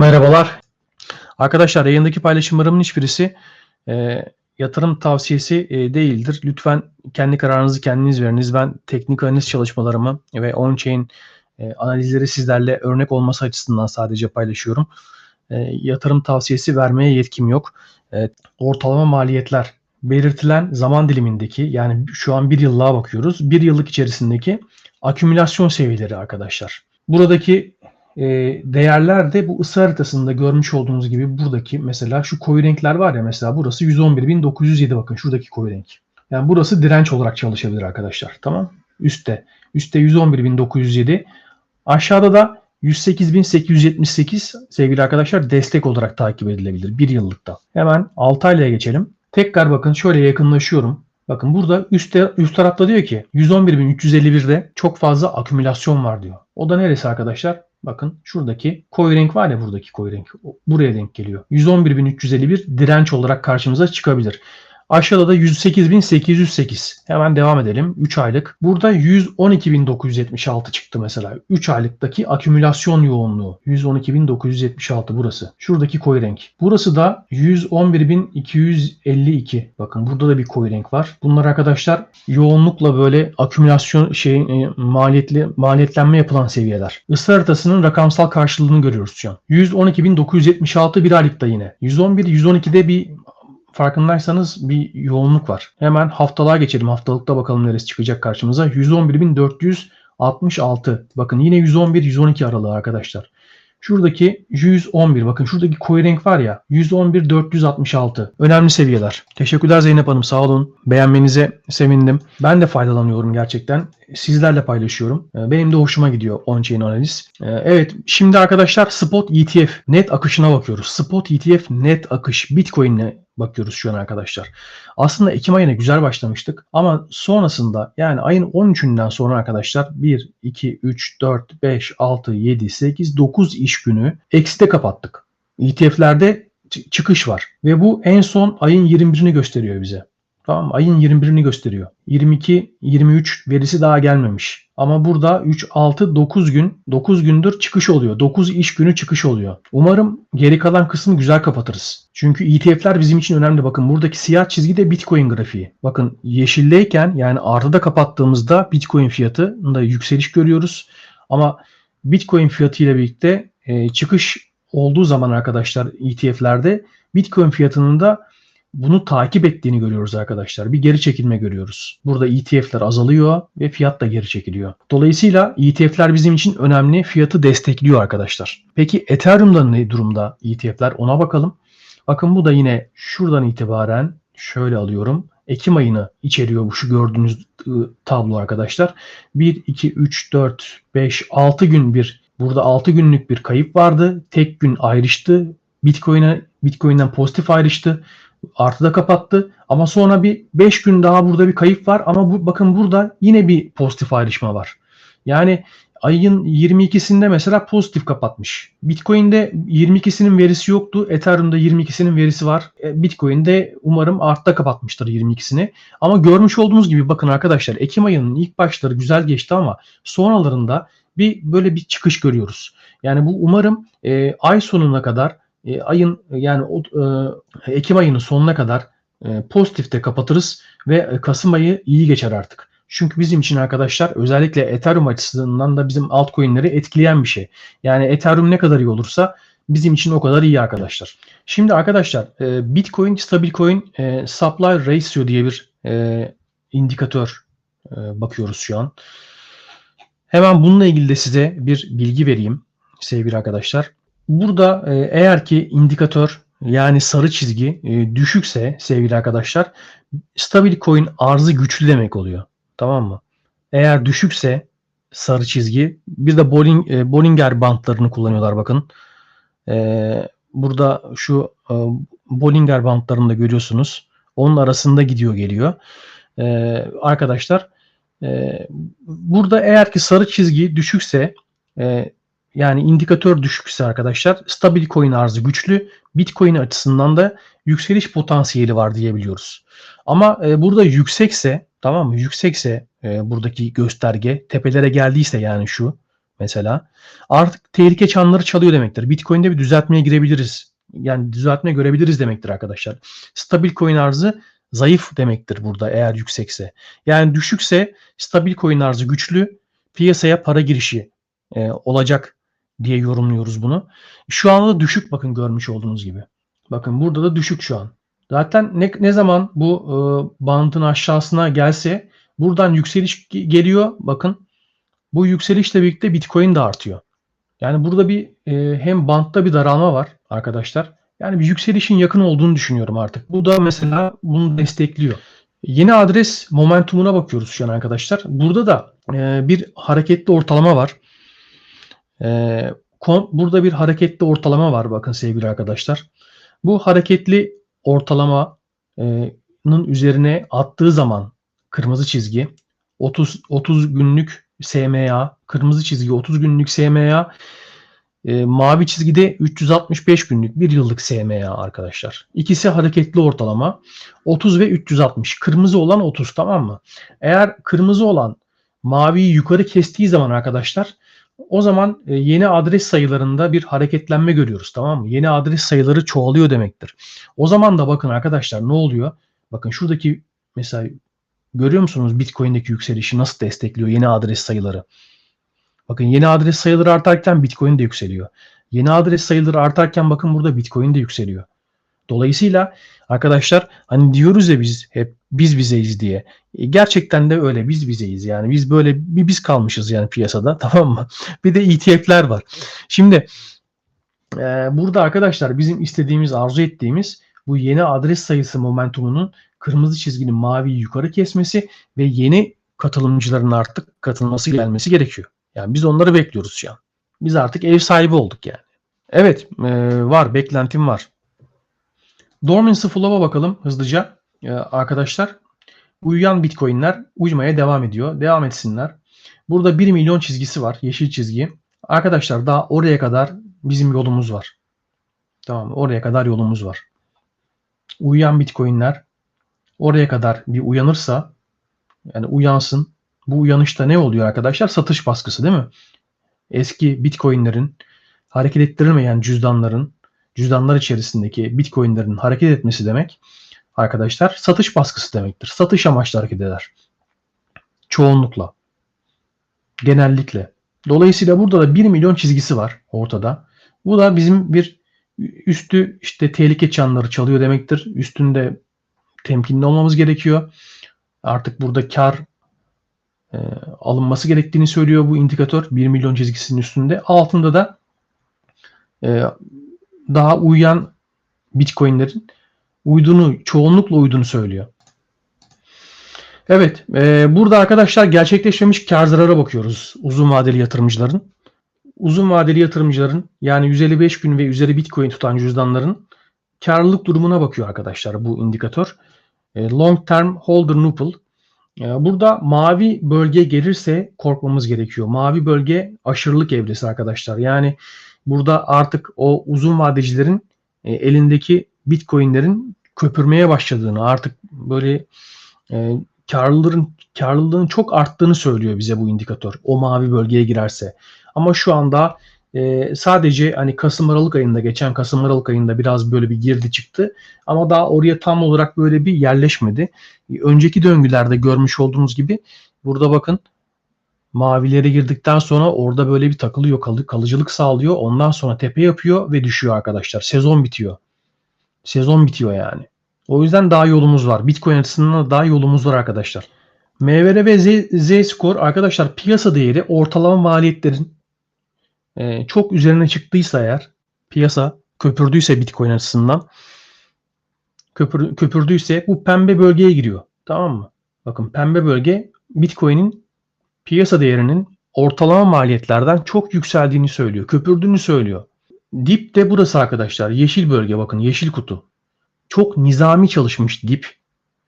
Merhabalar. Arkadaşlar yayındaki paylaşımlarımın hiçbirisi e, yatırım tavsiyesi e, değildir. Lütfen kendi kararınızı kendiniz veriniz. Ben teknik analiz çalışmalarımı ve on-chain e, analizleri sizlerle örnek olması açısından sadece paylaşıyorum. E, yatırım tavsiyesi vermeye yetkim yok. E, ortalama maliyetler belirtilen zaman dilimindeki yani şu an bir yıllığa bakıyoruz. Bir yıllık içerisindeki akümülasyon seviyeleri arkadaşlar. Buradaki e, değerler de bu ısı haritasında görmüş olduğunuz gibi buradaki mesela şu koyu renkler var ya mesela burası 111.907 bakın şuradaki koyu renk. Yani burası direnç olarak çalışabilir arkadaşlar. Tamam. Üste. Üste 111.907. Aşağıda da 108.878 sevgili arkadaşlar destek olarak takip edilebilir bir yıllıkta. Hemen 6 aylaya geçelim. Tekrar bakın şöyle yakınlaşıyorum. Bakın burada üstte, üst tarafta diyor ki 111.351'de çok fazla akümülasyon var diyor. O da neresi arkadaşlar? Bakın şuradaki koyu renk var ya buradaki koyu renk. Buraya denk geliyor. 111.351 direnç olarak karşımıza çıkabilir. Aşağıda da 108.808. Hemen devam edelim. 3 aylık. Burada 112.976 çıktı mesela. 3 aylıktaki akümülasyon yoğunluğu. 112.976 burası. Şuradaki koyu renk. Burası da 111.252. Bakın burada da bir koyu renk var. Bunlar arkadaşlar yoğunlukla böyle akümülasyon şey e, maliyetli maliyetlenme yapılan seviyeler. Isı haritasının rakamsal karşılığını görüyoruz şu an. 112.976 bir aylıkta yine. 111 112'de bir farkındaysanız bir yoğunluk var. Hemen haftalığa geçelim. Haftalıkta bakalım neresi çıkacak karşımıza. 111.466. Bakın yine 111-112 aralığı arkadaşlar. Şuradaki 111 bakın şuradaki koyu renk var ya 111-466 önemli seviyeler. Teşekkürler Zeynep Hanım sağ olun. Beğenmenize sevindim. Ben de faydalanıyorum gerçekten. Sizlerle paylaşıyorum. Ee, Benim de hoşuma gidiyor on-chain analiz. Ee, Evet şimdi arkadaşlar spot ETF net akışına bakıyoruz. Spot ETF net akış Bitcoin'le bakıyoruz şu an arkadaşlar. Aslında Ekim ayına güzel başlamıştık ama sonrasında yani ayın 13'ünden sonra arkadaşlar 1, 2, 3, 4, 5, 6, 7, 8, 9 iş günü ekside kapattık. ETF'lerde çı- çıkış var ve bu en son ayın 21'ini gösteriyor bize. Tamam mı? Ayın 21'ini gösteriyor. 22, 23 verisi daha gelmemiş. Ama burada 3, 6, 9 gün, 9 gündür çıkış oluyor. 9 iş günü çıkış oluyor. Umarım geri kalan kısmı güzel kapatırız. Çünkü ETF'ler bizim için önemli. Bakın buradaki siyah çizgi de Bitcoin grafiği. Bakın yeşildeyken yani artıda kapattığımızda Bitcoin fiyatında yükseliş görüyoruz. Ama Bitcoin fiyatı ile birlikte e, çıkış olduğu zaman arkadaşlar ETF'lerde Bitcoin fiyatının da bunu takip ettiğini görüyoruz arkadaşlar. Bir geri çekilme görüyoruz. Burada ETF'ler azalıyor ve fiyat da geri çekiliyor. Dolayısıyla ETF'ler bizim için önemli. Fiyatı destekliyor arkadaşlar. Peki Ethereum'da ne durumda ETF'ler? Ona bakalım. Bakın bu da yine şuradan itibaren şöyle alıyorum. Ekim ayını içeriyor bu şu gördüğünüz ıı, tablo arkadaşlar. 1, 2, 3, 4, 5, 6 gün bir burada 6 günlük bir kayıp vardı. Tek gün ayrıştı. Bitcoin'e Bitcoin'den pozitif ayrıştı artıda kapattı. Ama sonra bir 5 gün daha burada bir kayıp var ama bu bakın burada yine bir pozitif ayrışma var. Yani ayın 22'sinde mesela pozitif kapatmış. Bitcoin'de 22'sinin verisi yoktu. Ethereum'da 22'sinin verisi var. E, Bitcoin'de umarım artta kapatmıştır 22'sini. Ama görmüş olduğunuz gibi bakın arkadaşlar Ekim ayının ilk başları güzel geçti ama sonralarında bir böyle bir çıkış görüyoruz. Yani bu umarım e, ay sonuna kadar e, ayın yani o, e, Ekim ayının sonuna kadar e, pozitifte kapatırız ve e, Kasım ayı iyi geçer artık. Çünkü bizim için arkadaşlar özellikle Ethereum açısından da bizim altcoin'leri etkileyen bir şey. Yani Ethereum ne kadar iyi olursa bizim için o kadar iyi arkadaşlar. Şimdi arkadaşlar e, Bitcoin Stablecoin e, Supply Ratio diye bir e, indikatör e, bakıyoruz şu an. Hemen bununla ilgili de size bir bilgi vereyim sevgili arkadaşlar. Burada e, eğer ki indikatör yani sarı çizgi e, düşükse sevgili arkadaşlar stabil coin arzı güçlü demek oluyor. Tamam mı? Eğer düşükse sarı çizgi bir de e, Bollinger bantlarını kullanıyorlar bakın. Burada şu Bollinger bantlarını da görüyorsunuz. Onun arasında gidiyor geliyor. Arkadaşlar burada eğer ki sarı çizgi düşükse yani indikatör düşükse arkadaşlar stabil coin arzı güçlü. Bitcoin açısından da yükseliş potansiyeli var diyebiliyoruz. Ama e, burada yüksekse tamam mı? Yüksekse e, buradaki gösterge tepelere geldiyse yani şu mesela artık tehlike çanları çalıyor demektir. Bitcoin'de bir düzeltmeye girebiliriz. Yani düzeltme görebiliriz demektir arkadaşlar. Stabil coin arzı zayıf demektir burada eğer yüksekse. Yani düşükse stabil coin arzı güçlü, piyasaya para girişi e, olacak diye yorumluyoruz bunu. Şu anda da düşük bakın görmüş olduğunuz gibi. Bakın burada da düşük şu an. Zaten ne, ne zaman bu e, bandın aşağısına gelse buradan yükseliş ge- geliyor. Bakın bu yükselişle birlikte Bitcoin de artıyor. Yani burada bir e, hem bantta bir daralma var arkadaşlar. Yani bir yükselişin yakın olduğunu düşünüyorum artık. Bu da mesela bunu destekliyor. Yeni adres momentumuna bakıyoruz şu an arkadaşlar. Burada da e, bir hareketli ortalama var. E, burada bir hareketli ortalama var bakın sevgili arkadaşlar. Bu hareketli ortalamanın üzerine attığı zaman kırmızı çizgi 30 30 günlük SMA, kırmızı çizgi 30 günlük SMA, e, mavi çizgide 365 günlük bir yıllık SMA arkadaşlar. İkisi hareketli ortalama. 30 ve 360. Kırmızı olan 30 tamam mı? Eğer kırmızı olan maviyi yukarı kestiği zaman arkadaşlar o zaman e, yeni adres sayılarında bir hareketlenme görüyoruz tamam mı? Yeni adres sayıları çoğalıyor demektir. O zaman da bakın arkadaşlar ne oluyor? Bakın şuradaki mesela görüyor musunuz Bitcoin'deki yükselişi nasıl destekliyor yeni adres sayıları? Bakın yeni adres sayıları artarken Bitcoin de yükseliyor. Yeni adres sayıları artarken bakın burada Bitcoin de yükseliyor. Dolayısıyla arkadaşlar hani diyoruz ya biz hep biz bizeyiz diye. E, Gerçekten de öyle biz bizeyiz yani. Biz böyle bir biz kalmışız yani piyasada tamam mı? Bir de ETF'ler var. Şimdi e, burada arkadaşlar bizim istediğimiz arzu ettiğimiz bu yeni adres sayısı momentumunun kırmızı çizginin maviyi yukarı kesmesi ve yeni katılımcıların artık katılması gelmesi gerekiyor. Yani biz onları bekliyoruz şu an. Biz artık ev sahibi olduk yani. Evet e, var beklentim var. Dormancy Flow'a bakalım hızlıca e, arkadaşlar. Uyuyan Bitcoin'ler uyumaya devam ediyor. Devam etsinler. Burada 1 milyon çizgisi var. Yeşil çizgi. Arkadaşlar daha oraya kadar bizim yolumuz var. Tamam? Oraya kadar yolumuz var. Uyuyan Bitcoin'ler oraya kadar bir uyanırsa yani uyansın. Bu uyanışta ne oluyor arkadaşlar? Satış baskısı değil mi? Eski Bitcoin'lerin hareket ettirilmeyen cüzdanların cüzdanlar içerisindeki Bitcoin'lerin hareket etmesi demek arkadaşlar satış baskısı demektir. Satış amaçlı hareket eder. Çoğunlukla. Genellikle. Dolayısıyla burada da 1 milyon çizgisi var ortada. Bu da bizim bir üstü işte tehlike çanları çalıyor demektir. Üstünde temkinli olmamız gerekiyor. Artık burada kar e, alınması gerektiğini söylüyor bu indikatör 1 milyon çizgisinin üstünde. Altında da e, daha uyuyan Bitcoin'lerin uyduğunu, çoğunlukla uyduğunu söylüyor. Evet, e, burada arkadaşlar gerçekleşmemiş kar zarara bakıyoruz uzun vadeli yatırımcıların. Uzun vadeli yatırımcıların yani 155 gün ve üzeri Bitcoin tutan cüzdanların karlılık durumuna bakıyor arkadaşlar bu indikatör. E, long term holder nupul. E, burada mavi bölge gelirse korkmamız gerekiyor. Mavi bölge aşırılık evresi arkadaşlar. Yani burada artık o uzun vadecilerin e, elindeki Bitcoin'lerin köpürmeye başladığını, artık böyle e, karlılığın karlılığın çok arttığını söylüyor bize bu indikatör. O mavi bölgeye girerse. Ama şu anda e, sadece hani Kasım Aralık ayında geçen Kasım Aralık ayında biraz böyle bir girdi çıktı. Ama daha oraya tam olarak böyle bir yerleşmedi. Önceki döngülerde görmüş olduğunuz gibi burada bakın mavilere girdikten sonra orada böyle bir takılıyor kalı- kalıcılık sağlıyor. Ondan sonra tepe yapıyor ve düşüyor arkadaşlar. Sezon bitiyor. Sezon bitiyor yani. O yüzden daha yolumuz var. Bitcoin açısından da daha yolumuz var arkadaşlar. MVR ve Z, Z skor arkadaşlar piyasa değeri ortalama maliyetlerin e, çok üzerine çıktıysa eğer piyasa köpürdüyse Bitcoin açısından köpür, köpürdüyse bu pembe bölgeye giriyor. Tamam mı? Bakın pembe bölge Bitcoin'in piyasa değerinin ortalama maliyetlerden çok yükseldiğini söylüyor. Köpürdüğünü söylüyor. Dip de burası arkadaşlar. Yeşil bölge bakın yeşil kutu. Çok nizami çalışmış dip.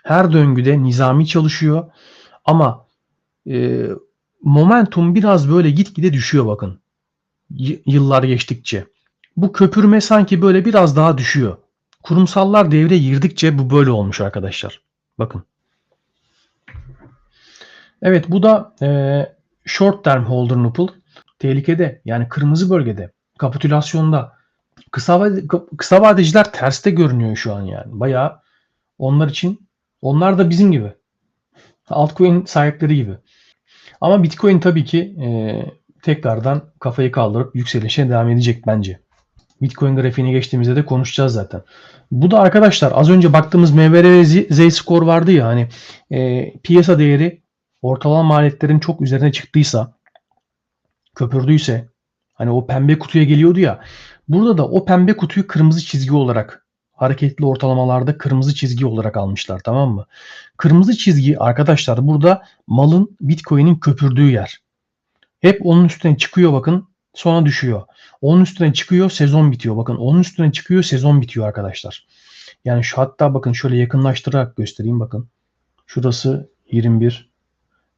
Her döngüde nizami çalışıyor. Ama e, momentum biraz böyle gitgide düşüyor bakın. Yıllar geçtikçe. Bu köpürme sanki böyle biraz daha düşüyor. Kurumsallar devreye girdikçe bu böyle olmuş arkadaşlar. Bakın. Evet bu da e, short term holder nupul. tehlikede. Yani kırmızı bölgede. Kapitülasyonda. Kısa, kısa vadeciler terste görünüyor şu an yani. Bayağı onlar için onlar da bizim gibi. Altcoin sahipleri gibi. Ama Bitcoin tabii ki e, tekrardan kafayı kaldırıp yükselişe devam edecek bence. Bitcoin grafiğine geçtiğimizde de konuşacağız zaten. Bu da arkadaşlar az önce baktığımız MVR ve Z- Z-Score vardı ya hani e, piyasa değeri ortalama maliyetlerin çok üzerine çıktıysa köpürdüyse hani o pembe kutuya geliyordu ya burada da o pembe kutuyu kırmızı çizgi olarak hareketli ortalamalarda kırmızı çizgi olarak almışlar tamam mı? Kırmızı çizgi arkadaşlar burada malın Bitcoin'in köpürdüğü yer. Hep onun üstüne çıkıyor bakın sonra düşüyor. Onun üstüne çıkıyor sezon bitiyor. Bakın onun üstüne çıkıyor sezon bitiyor arkadaşlar. Yani şu hatta bakın şöyle yakınlaştırarak göstereyim bakın. Şurası 21.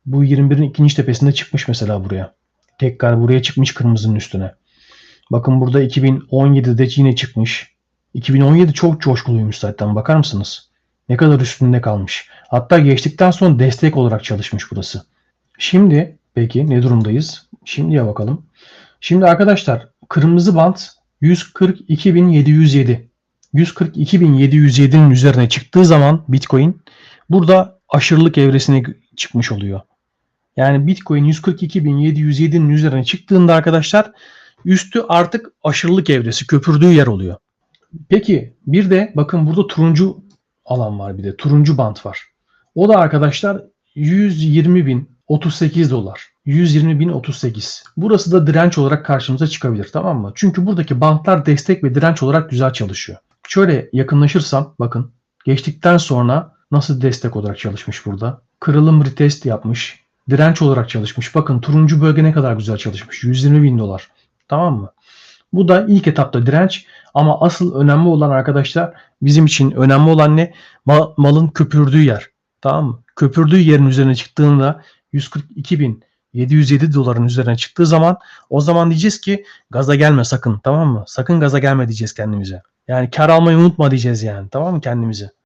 Bu 21'in ikinci tepesinde çıkmış mesela buraya. Tekrar buraya çıkmış kırmızının üstüne. Bakın burada 2017'de yine çıkmış. 2017 çok coşkuluymuş zaten bakar mısınız? Ne kadar üstünde kalmış. Hatta geçtikten sonra destek olarak çalışmış burası. Şimdi peki ne durumdayız? Şimdiye bakalım. Şimdi arkadaşlar kırmızı bant 142.707. 142.707'nin üzerine çıktığı zaman Bitcoin burada aşırılık evresine çıkmış oluyor. Yani Bitcoin 142.707'nin üzerine çıktığında arkadaşlar üstü artık aşırılık evresi, köpürdüğü yer oluyor. Peki bir de bakın burada turuncu alan var bir de. Turuncu bant var. O da arkadaşlar 120.038 dolar. 120.038. Burası da direnç olarak karşımıza çıkabilir tamam mı? Çünkü buradaki bantlar destek ve direnç olarak güzel çalışıyor. Şöyle yakınlaşırsam bakın geçtikten sonra nasıl destek olarak çalışmış burada. Kırılım retest yapmış. Direnç olarak çalışmış. Bakın turuncu bölge ne kadar güzel çalışmış. 120 bin dolar. Tamam mı? Bu da ilk etapta direnç ama asıl önemli olan arkadaşlar bizim için önemli olan ne? Ma- malın köpürdüğü yer. Tamam mı? Köpürdüğü yerin üzerine çıktığında 142.707 doların üzerine çıktığı zaman o zaman diyeceğiz ki gaza gelme sakın tamam mı? Sakın gaza gelme diyeceğiz kendimize. Yani kar almayı unutma diyeceğiz yani tamam mı kendimize?